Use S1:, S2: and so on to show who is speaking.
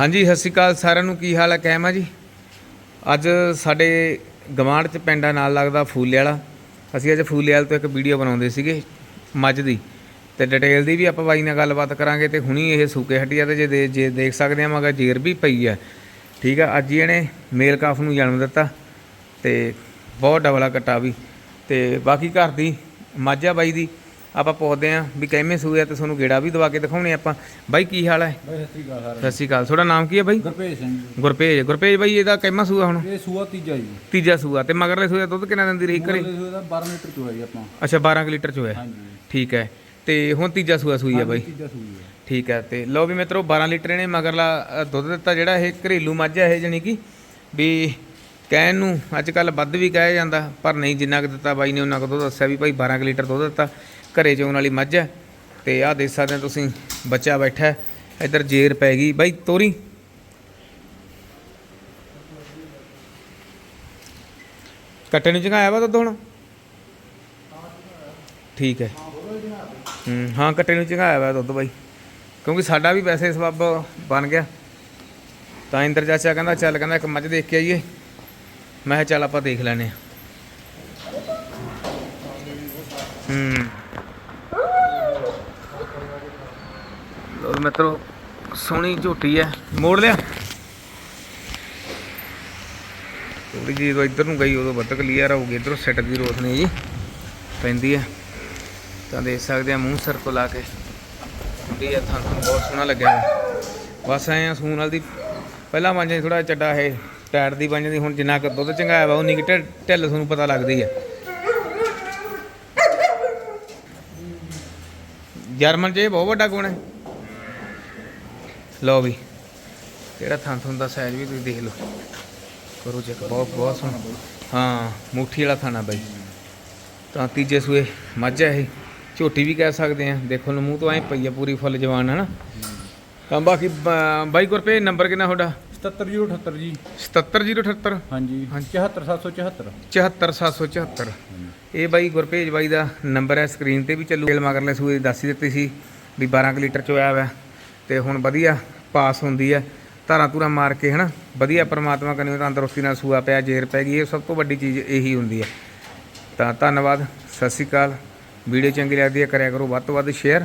S1: ਹਾਂਜੀ, ਸਤਿ ਸ਼੍ਰੀ ਅਕਾਲ ਸਾਰਿਆਂ ਨੂੰ। ਕੀ ਹਾਲ ਹੈ ਕਾਇਮ ਆ ਜੀ? ਅੱਜ ਸਾਡੇ ਗਵਾਂਢ ਚ ਪਿੰਡਾਂ ਨਾਲ ਲੱਗਦਾ ਫੂਲੇ ਵਾਲਾ। ਅਸੀਂ ਅੱਜ ਫੂਲੇ ਵਾਲ ਤੋਂ ਇੱਕ ਵੀਡੀਓ ਬਣਾਉਂਦੇ ਸੀਗੇ, ਮੱਝ ਦੀ। ਤੇ ਡਿਟੇਲ ਦੀ ਵੀ ਆਪਾਂ ਬਾਈ ਨਾਲ ਗੱਲਬਾਤ ਕਰਾਂਗੇ ਤੇ ਹੁਣੀ ਇਹ ਸੂਕੇ ਹੱਡੀਆਂ ਤੇ ਜੇ ਦੇ- ਜੇ ਦੇਖ ਸਕਦੇ ਆ ਮਗਾ ਜੇਰ ਵੀ ਪਈ ਆ। ਠੀਕ ਆ, ਅੱਜ ਹੀ ਇਹਨੇ ਮੇਲ ਕਾਫ ਨੂੰ ਜਨਮ ਦਿੱਤਾ ਤੇ ਬਹੁਤ ਡਬਲਾ ਕੱਟਾ ਵੀ। ਤੇ ਬਾਕੀ ਘਰ ਦੀ ਮੱਝ ਆ ਬਾਈ ਦੀ। ਆਪਾਂ ਪੁੱਛਦੇ ਆ ਵੀ ਕਿਵੇਂ ਸੂਏ ਆ ਤੇ ਤੁਹਾਨੂੰ ਗੇੜਾ ਵੀ ਦਵਾ ਕੇ ਦਿਖਾਉਣੇ ਆਪਾਂ। ਬਾਈ ਕੀ ਹਾਲ ਹੈ?
S2: ਬਾਈ ਸਤਿ ਸ਼੍ਰੀ ਅਕਾਲ
S1: ਸਤਿ ਸ਼੍ਰੀ ਅਕਾਲ। ਤੁਹਾਡਾ ਨਾਮ ਕੀ ਹੈ ਬਾਈ?
S2: ਗੁਰਪ੍ਰੀਤ ਸਿੰਘ ਜੀ।
S1: ਗੁਰਪੇਜ। ਗੁਰਪੇਜ ਬਾਈ ਇਹਦਾ ਕਿੰਨਾ ਸੂਆ ਹੁਣ?
S2: ਇਹ ਸੂਆ ਤੀਜਾ ਜੀ।
S1: ਤੀਜਾ ਸੂਆ। ਤੇ ਮਗਰਲੇ ਸੂਆ ਦੁੱਧ ਕਿੰਨਾ ਦਿੰਦੀ ਰਹੀ ਘਰੇ
S2: ਸੂਏ ਦਾ 12 ਲੀਟਰ ਚੋਇਆ ਜੀ ਆਪਾਂ।
S1: ਅੱਛਾ 12 ਕੁ ਲੀਟਰ ਚ ਹੋਇਆ
S2: ਹਾਂਜੀ।
S1: ਠੀਕ ਹੈ। ਤੇ ਹੁਣ ਤੀਜਾ ਸੂਆ ਸੂਈ ਹੈ ਬਾਈ।
S2: ਤੀਜਾ ਸੂਈ ਹੈ।
S1: ਠੀਕ ਹੈ। ਤੇ ਲਓ ਵੀ ਮਿੱਤਰੋ 12 ਲੀਟਰ ਇਹਨੇ ਮਗਰਲਾ ਦੁੱਧ ਦਿੱਤਾ ਜਿਹੜਾ ਇਹ ਘਰੇਲੂ ਮੱਝ ਹੈ ਇਹ ਜਾਨੀ ਕਿ। ਵੀ ਕਹਿਣ ਨੂੰ ਅੱਜ ਕੱਲ ਵੱਧ ਵੀ ਕਹਿਆ ਜਾਂਦਾ ਪਰ ਨਹੀਂ ਜਿੰਨਾ ਕੁ ਦਿੱਤਾ ਬਾਈ ਨੇ ਉਹਨਾਂ ਕੁ ਦੁੱਧ ਦੱਸਿਆ ਵੀ ਭਾਈ 12 ਕੁ ਲੀਟਰ ਦੁੱਧ ਦਿੱਤਾ। ਘਰੇ ਚੋਣ ਵਾਲੀ ਮੱਝ ਹੈ ਤੇ ਆਹ ਦੇਖ ਸਕਦੇ ਹੋ ਤੁਸੀਂ, ਬੱਚਾ ਬੈਠਾ ਇੱਧਰ ਜੇਰ ਪੈ ਗਈ। ਬਾਈ, ਤੋਰੀ। ਕੱਟੇ ਨੂੰ ਚੰਗਾਇਆ ਵਾ ਦੁੱਧ ਹੁਣ? ਠੀਕ ਹੈ। ਹੂੰ, ਹਾਂ, ਕੱਟੇ ਨੂੰ ਚੰਗਾਇਆ ਵਾ ਦੁੱਧ ਬਾਈ। ਕਿਉਂਕਿ ਸਾਡਾ ਵੀ ਵੈਸੇ ਸਬੱਬ ਬਣ ਗਿਆ। ਤਾਂ ਇੰਦਰ ਚਾਚਾ ਕਹਿੰਦਾ, ਚੱਲ ਕਹਿੰਦਾ ਇੱਕ ਮੱਝ ਦੇਖ ਕੇ ਆਈਏ। ਮੈਂ ਕਿਹਾ ਚੱਲ ਆਪਾਂ ਦੇਖ ਲੈਨੇ ਆ ਹੂੰ। ਲੋ ਮਿੱਤਰੋ, ਸੋਹਣੀ ਝੋਟੀ ਹੈ ਮੋੜ ਲਿਆ। ਥੋੜੀ ਜਿਹੀ ਜਦੋਂ ਇੱਧਰ ਨੂੰ ਗਈ, ਉਦੋਂ ਵੱਧ ਕਲੀਅਰ ਹੋਊਗੀ। ਇੱਧਰੋਂ ਸੈੱਟ ਦੀ ਰੋਸ਼ਨੀ ਜੀ, ਪੈਂਦੀ ਹੈ ਤਾਂ ਦੇਖ ਸਕਦੇ ਆ ਮੂੰਹ ਸਰ ਤੋਂ ਲਾ ਕੇ। ਹੁੰਦੀ ਆ ਥਾਂ ਬਹੁਤ ਸੋਹਣਾ ਲੱਗਿਆ ਬਸ ਐ ਆ ਸੂਨ ਨਾਲ ਦੀ ਪਹਿਲਾਂ ਮੰਜ ਥੋੜਾ ਚੱਡਾ ਹੈ ਟਾਇਰ ਦੀ ਬਣ ਜਾਂਦੀ, ਹੁਣ ਜਿੰਨਾ ਕੁ ਦੁੱਧ ਚੰਗਾਇਆ ਵਾ, ਉਨੀ ਕਿ ਢਿੱਲ ਤੁਹਾਨੂੰ ਪਤਾ ਲੱਗਦੀ ਹੈ ਜਰਮਨ ਚ ਇਹ ਬਹੁਤ ਵੱਡਾ ਗੁਣ ਹੈ ਲਓ ਵੀ ਕਿਹੜਾ ਥਾਂ ਤੁਹਾਨੂੰ ਦਾ ਸਾਈਜ਼ ਵੀ ਤੁਸੀਂ ਦੇਖ ਲਓ। ਕਰੋ ਚੈੱਕ ਬਹੁਤ ਬਹੁਤ ਸੋਹਣਾ। ਹਾਂ ਮੁੱਠੀ ਵਾਲਾ ਥਾਣਾ ਬਾਈ। ਤਾਂ ਤੀਜੇ ਸੂਏ ਮੱਝ ਹੈ ਇਹ। ਝੋਟੀ ਵੀ ਕਹਿ ਸਕਦੇ ਆ। ਦੇਖੋ ਨੂੰ ਮੂੰਹ ਤੋਂ ਐ ਪਈ ਆ ਪੂਰੀ ਫੁੱਲ ਜਵਾਨ ਹੈ ਨਾ ਤਾਂ ਬਾਕੀ ਬਾਈ ਗੁਰਪੇ ਨੰਬਰ ਕਿੰਨਾ ਤੁਹਾਡਾ?
S2: 77078 ਜੀ।
S1: 77078
S2: ਹਾਂਜੀ। 74774
S1: 74774 ਇਹ ਬਾਈ ਗੁਰਪੇਜ ਬਾਈ ਦਾ ਨੰਬਰ ਹੈ ਸਕਰੀਨ ਤੇ ਵੀ ਚੱਲੂ। ਮਗਰਲੇ ਸੂਏ ਦੱਸ ਹੀ ਦਿੱਤੀ ਸੀ ਵੀ 12 ਕੁ ਲੀਟਰ ਚ ਹੋਇਆ ਵਾ। ਤੇ ਹੁਣ ਵਧੀਆ ਪਾਸ ਹੁੰਦੀ ਹੈ ਧਾਰਾਂ ਧੂਰਾਂ ਮਾਰ ਕੇ ਹਨਾ, ਵਧੀਆ ਪਰਮਾਤਮਾ ਕਰਿਓ ਤੰਦਰੁਸਤੀ ਨਾਲ ਸੂਆ ਪਿਆ, ਜੇਰ ਪੈ ਗਈ, ਇਹ ਸਭ ਤੋਂ ਵੱਡੀ ਚੀਜ਼ ਇਹੀ ਹੁੰਦੀ ਹੈ ਤਾਂ ਧੰਨਵਾਦ, ਸਤਿ ਸ਼੍ਰੀ ਅਕਾਲ। ਵੀਡੀਓ ਚੰਗੀ ਲੱਗਦੀ ਹੈ ਕਰਿਆ ਕਰੋ ਵੱਧ ਤੋਂ ਵੱਧ ਸ਼ੇਅਰ।